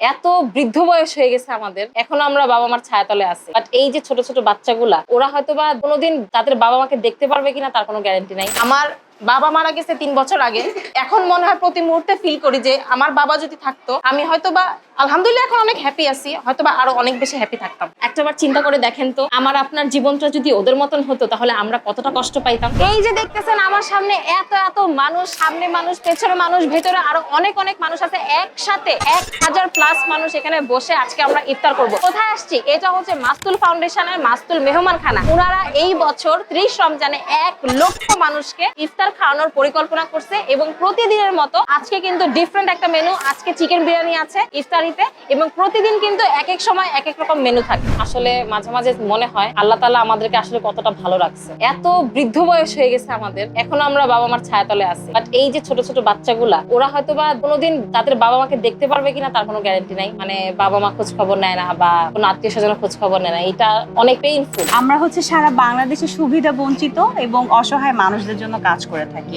এত বৃদ্ধ বয়স হয়ে গেছে আমাদের, এখন আমরা বাবা মার ছায়াতলে আছি। বাট এই যে ছোট ছোট বাচ্চাগুলা, ওরা হয়তো বা কোনোদিন তাদের বাবা মাকে দেখতে পারবে কিনা তার কোনো গ্যারান্টি নাই। আমার বাবা মারা গেছে তিন বছর আগে। এখন মনে হয় প্রতি মুহূর্তে ফিল করি যে আমার বাবা যদি থাকতো, আমি হয়তো বা আলহামদুলিল্লাহ এখন অনেক হ্যাপি আছি হয়তো বা আরও অনেক বেশি হ্যাপি থাকতাম। একটাবার চিন্তা করে দেখেন তো, আমার আপনার জীবনটা যদি ওদের মতন হতো, তাহলে আমরা কতটা কষ্ট পাইতাম। এই যে দেখতেছেন আমার সামনে এত এত মানুষ, সামনে মানুষ, পেছনে মানুষ, ভেতরে আরও অনেক অনেক মানুষ আছে, একসাথে এক হাজার প্লাস মানুষ এখানে বসে আজকে আমরা ইফতার করব। কোথায় আসছি? এটা হচ্ছে মাস্তুল ফাউন্ডেশনের মাস্তুল মেহমান খানা ওনারা এই বছর ত্রিশ রমজানে এক লক্ষ মানুষকে ইফতার খাওয়ানোর পরিকল্পনা করছে এবং প্রতিদিনের মতো আজকে কিন্তু ডিফারেন্ট একটা মেনু আজকে চিকেন বিরিয়ানি আছে ইফতারিতে এবং প্রতিদিন কিন্তু এক এক সময় এক এক রকম মেনু থাকে। আসলে মাঝে মাঝে মনে হয় আল্লাহ তালা আমাদেরকে আসলে কতটা ভালো রাখছে। এত বৃদ্ধ বয়স হয়ে গেছে আমাদের এখনও আমরা বাবা মার ছায়াতলে আছি। বাট এই যে ছোট ছোট বাচ্চাগুলা ওরা হয়তো বা কোনোদিন তাদের বাবা মাকে দেখতে পারবে কিনা তার কোনো গ্যারান্টি নাই। মানে বাবা মা খোঁজ খবর নেয় না বা কোনো আত্মীয় স্বজন খোঁজ খবর নেয় না। এটা অনেক পেইনফুল আমরা হচ্ছে সারা বাংলাদেশে সুবিধা বঞ্চিত এবং অসহায় মানুষদের জন্য কাজ করে থাকি।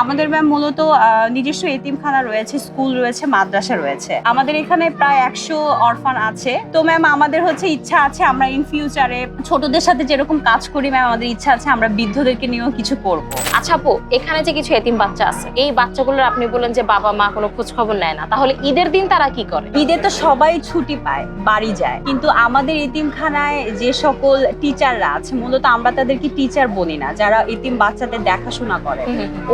আমাদের ম্যাম মূলত নিজস্ব এতিমখানা রয়েছে স্কুল রয়েছে মাদ্রাসা রয়েছে। আমাদের এখানে প্রায় একশো অরফান আছে। তো ম্যাম আমাদের হচ্ছে ইচ্ছা আছে আমরা ইন ফিউচারে ছোটদের সাথে যেরকম কাজ করি ম্যাম আমাদের ইচ্ছা আছে আমরা বৃদ্ধদেরকে নিয়েও কিছু করব। আচ্ছা আপু এখানে যে কিছু এতিম বাচ্চা আছে এই বাচ্চাগুলোর আপনি বলেন যে বাবা মা কোনো খোঁজ খবর নেয় না তাহলে ঈদের দিন তারা কি করে? ঈদে তো সবাই ছুটি পায় বাড়ি যায়। কিন্তু আমাদের এতিমখানায় যে সকল টিচাররা আছে মূলত আমরা তাদেরকে টিচার বলি না যারা এতিম বাচ্চাদের দেখাশোনা করে।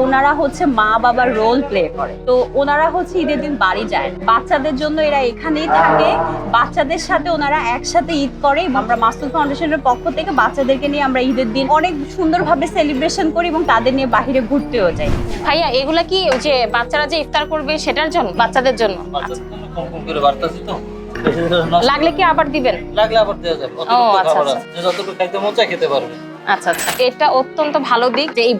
ওনারা হচ্ছে মা বাবার রোল প্লে করে। তো ওনারা হচ্ছে ঈদের দিন বাড়ি যায়। বাচ্চাদের জন্য এরা এখানেই থাকে বাচ্চাদের সাথে ওনারা একসাথে ঈদ করে আমরা মাস্তুল ফাউন্ডেশনের পক্ষ থেকে বাচ্চাদেরকে নিয়ে আমরা ঈদের দিন অনেক সুন্দরভাবে সেলিব্রেশন করি এবং তাদের নিয়ে বাহিরে ঘুরতেও যাই। ভাইয়া এগুলা কি ওই যে বাচ্চারা যে ইফতার করবে সেটার জন্য বাচ্চাদের জন্য? লাগলে কি আবার দিবেন? লাগলে আবার দেওয়া যাবে। ও, আচ্ছা, আচ্ছা। যতটুকু খাইতে মন চায় খেতে পারবে। আচ্ছা আচ্ছা। এটা অত্যন্ত ভালো দিক যে এই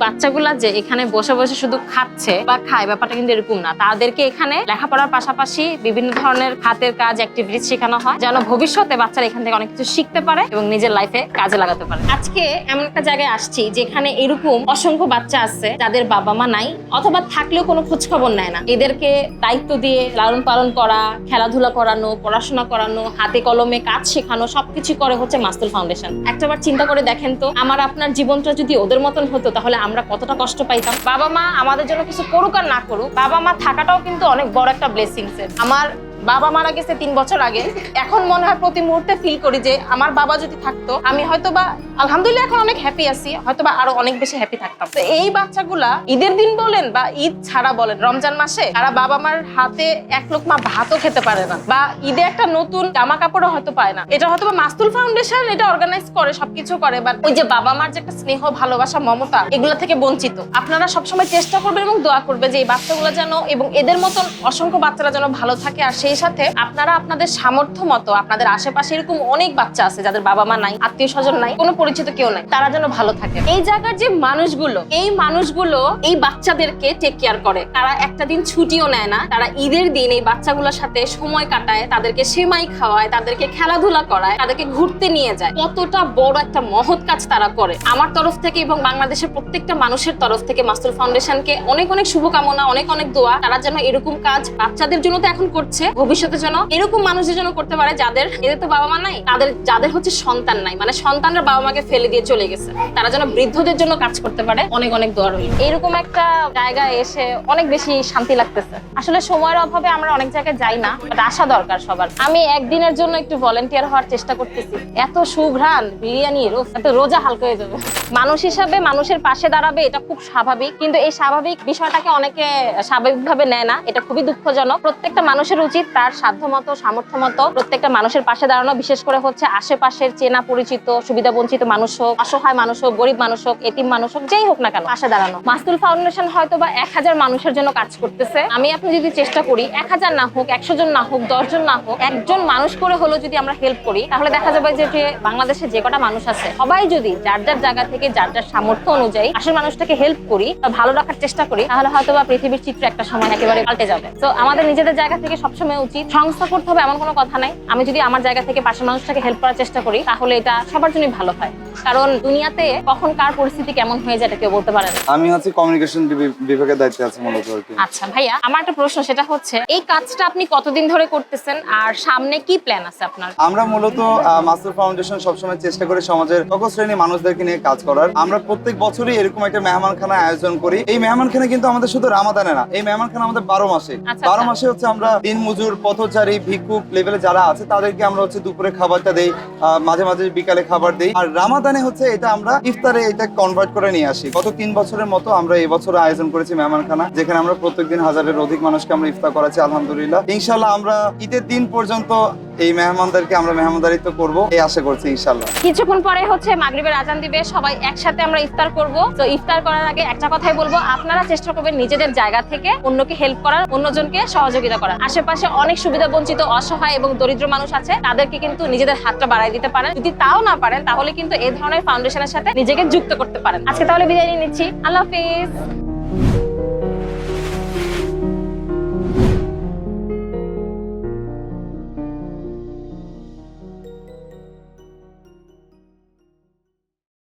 যে এখানে বসে বসে শুধু খাচ্ছে বা খায়, ব্যাপারটা কিন্তু এরকম না। তাদেরকে এখানে লেখাপড়ার পাশাপাশি বিভিন্ন ধরনের হাতের কাজ অ্যাক্টিভিটিস শেখানো হয়, যেন ভবিষ্যতে বাচ্চারা এখান থেকে অনেক কিছু শিখতে পারে এবং নিজের লাইফে কাজে লাগাতে পারে। আজকে এমন একটা জায়গায় আসছি যেখানে এরকম অসংখ্য বাচ্চা আছে যাদের বাবা মা নাই অথবা থাকলেও কোনো খোঁজ খবর নেয় না। এদেরকে দায়িত্ব দিয়ে লালন পালন করা, খেলাধুলা করানো, পড়াশোনা করানো, হাতে কলমে কাজ শেখানো, সবকিছু করে হচ্ছে মাস্তুল ফাউন্ডেশন। একটাবার চিন্তা করে দেখেন তো আমার আপনার জীবনটা যদি ওদের মতন হতো, তাহলে আমরা কতটা কষ্ট পাইতাম। বাবা মা আমাদের জন্য কিছু করুক আর না করুক, বাবা মা থাকাটাও কিন্তু অনেক বড় একটা ব্লেসিংস আমার বাবা মারা গেছে তিন বছর আগে। এখন মনে হয় প্রতি মুহূর্তে ফিল করি যে আমার বাবা যদি থাকতো, আমি হয়তো বা আলহামদুলিল্লাহ এখন অনেক হ্যাপি আছি হয়তো বা আরও অনেক বেশি হ্যাপি থাকতাম। তো এই বাচ্চাগুলা ঈদের দিন বলেন বা ঈদ ছাড়া বলেন, রমজান মাসে তারা বাবা মার হাতে এক লোকমা ভাতও খেতে পারে না বা ঈদে একটা নতুন জামা কাপড়ও হয়তো পায় না। এটা হয়তো বা মাস্তুল ফাউন্ডেশন, এটা অর্গানাইজ করে, সবকিছু করে বাট ওই যে বাবা মার যে একটা স্নেহ, ভালোবাসা, মমতা, এগুলো থেকে বঞ্চিত। আপনারা সবসময় চেষ্টা করবেন এবং দোয়া করবে যে এই বাচ্চাগুলো যেন এবং এদের মতন অসংখ্য বাচ্চারা যেন ভালো থাকে আর সেই সাথে আপনারা আপনাদের সামর্থ্য মতো, আপনাদের আশেপাশে এরকম অনেক বাচ্চা আছে যাদের বাবা মা নাই, আত্মীয় স্বজন নাই, কোনো পরিচিত কেউ নাই, তারা যেন ভালো থাকে। এই জায়গার যে মানুষগুলো, এই মানুষগুলো এই বাচ্চাদেরকে টেক কেয়ার করে। তারা একটা দিন ছুটিও নেয় না, তারা ঈদের দিন এই বাচ্চাগুলোর সাথে সময় কাটায়, তাদেরকে সেমাই খাওয়ায়, তাদেরকে খেলাধুলা করায়, তাদেরকে ঘুরতে নিয়ে যায়। কতটা বড় একটা মহৎ কাজ তারা করে। আমার তরফ থেকে এবং বাংলাদেশের প্রত্যেকটা মানুষের তরফ থেকে মাস্তুল ফাউন্ডেশনকে অনেক অনেক শুভকামনা, অনেক অনেক দোয়া। তারা যেন এরকম কাজ বাচ্চাদের জন্য তো এখন করছে ভবিষ্যতে যেন এরকম মানুষের জন্য করতে পারে যাদের, এদের তো বাবা মা নাই, তাদের, যাদের হচ্ছে সন্তান নাই। মানে সন্তানরা বাবা মাকে ফেলে দিয়ে চলে গেছে। তারা যেন বৃদ্ধদের জন্য কাজ করতে পারে, অনেক অনেক দোয়া রইল। এরকম একটা জায়গায় এসে অনেক বেশি শান্তি লাগতেছে। আসলে সময়ের অভাবে আমরা অনেক জায়গায় যাই না বাট আসা দরকার সবার। আমি একদিনের জন্য একটু ভলেন্টিয়ার হওয়ার চেষ্টা করতেছি। এত সুঘ্রাণ বিরিয়ানির এত রোজা হালকা হয়ে যাবে। মানুষ হিসাবে মানুষের পাশে দাঁড়াবে, এটা খুব স্বাভাবিক। কিন্তু এই স্বাভাবিক বিষয়টাকে অনেকে স্বাভাবিকভাবে নেয় না, এটা খুবই দুঃখজনক। প্রত্যেকটা মানুষের উচিত তার সাধ্য মতো সামর্থ্য মতো প্রত্যেকটা মানুষের পাশে দাঁড়ানো, বিশেষ করে হচ্ছে আশেপাশের চেনা পরিচিত, সুবিধা বঞ্চিত মানুষ হোক, অসহায় মানুষ হোক, গরিব মানুষ হোক, এতিম মানুষ হোক, যেই হোক না কেন, পাশে দাঁড়ানো। মাস্তুল ফাউন্ডেশন হয়তো বা এক হাজার মানুষের জন্য কাজ করতেছে। আমি আপনি যদি চেষ্টা করি, এক হাজার না হোক, একশো জন না হোক, দশ জন না হোক, একজন মানুষ করে হলেও যদি আমরা হেল্প করি, তাহলে দেখা যাবে যে বাংলাদেশে যে কটা মানুষ আছে, সবাই যদি যার যার জায়গা থেকে, যার যার সামর্থ্য অনুযায়ী আসল মানুষটাকে হেল্প করি ভালো রাখার চেষ্টা করি, তাহলে হয়তো বা পৃথিবীর চিত্র একটা সময় একেবারে পাল্টে যাবে। তো আমাদের নিজেদের জায়গা থেকে সবসময় উচিত। সংস্থা করতে হবে এমন কোনো কথা নাই। আমি যদি আমার জায়গা থেকে পাশের মানুষটাকে হেল্প করার চেষ্টা করি তাহলে এটা সবার জন্যই ভালো হয়। কারণ দুনিয়াতে কখন কার পরিস্থিতি কেমন হয়ে যায় এটা কেউ বলতে পারে না। আমি হচ্ছে কমিউনিকেশন বিভাগের দায়িত্বে আছি মূলত আচ্ছা ভাইয়া আমার একটা প্রশ্ন সেটা হচ্ছে এই কাজটা আপনি কতদিন ধরে করতেছেন আর সামনে কি প্ল্যান আছে আপনার? আমরা মূলত মাস্টার ফাউন্ডেশন সবসময় চেষ্টা করি সমাজের সকল শ্রেণি মানুষদেরকে নিয়ে কাজ করার। আমরা প্রত্যেক বছরই এরকম একটা মেহমানখানা আয়োজন করি। এই মেহমানখানা কিন্তু আমাদের শুধু রামাদানে না এই মেহমানখানা আমাদের বারো মাসে। আচ্ছা, বারো আচ্ছা। মাসে হচ্ছে আমরা দিন মজুর পথচারী, ভিক্ষুক লেভেলে যারা আছে, তাদেরকে আমরা হচ্ছে দুপুরে খাবারটা দেই মাঝে মাঝে বিকালে খাবার দেই। আর রামাদানে হচ্ছে এটা আমরা ইফতারে এটা কনভার্ট করে নিয়ে আসি। গত তিন বছরের মতো আমরা এই আয়োজন করেছি মেহমানখানা, যেখানে আমরা প্রত্যেকদিন হাজারের অধিক মানুষকে আমরা ইফতার করাচ্ছি, আলহামদুলিল্লাহ। ইনশাল্লাহ আমরা ঈদের দিন পর্যন্ত এই মেহমানদারকে আমরা মেহমানদারিত্ব করব, এই আশা করছি ইনশাল্লাহ কিছুক্ষণ পরে হচ্ছে মাগরিবের আজান দিবে, সবাই একসাথে আমরা ইফতার করব। তো ইফতার করার আগে একটা কথাই বলব, আপনারা চেষ্টা করবেন নিজেদের জায়গা থেকে অন্যকে হেল্প করার, অন্যজনকে সহযোগিতা করার। আশেপাশে অনেক সুবিধা বঞ্চিত, অসহায় এবং দরিদ্র মানুষ আছে, তাদেরকে কিন্তু নিজেদের হাতটা বাড়াই দিতে পারেন। যদি তাও না পারেন, তাহলে কিন্তু এই ধরনের ফাউন্ডেশনের সাথে নিজেকে যুক্ত করতে পারেন। আজকে তাহলে বিদায় নিচ্ছি। আল্লাহ হাফিজ।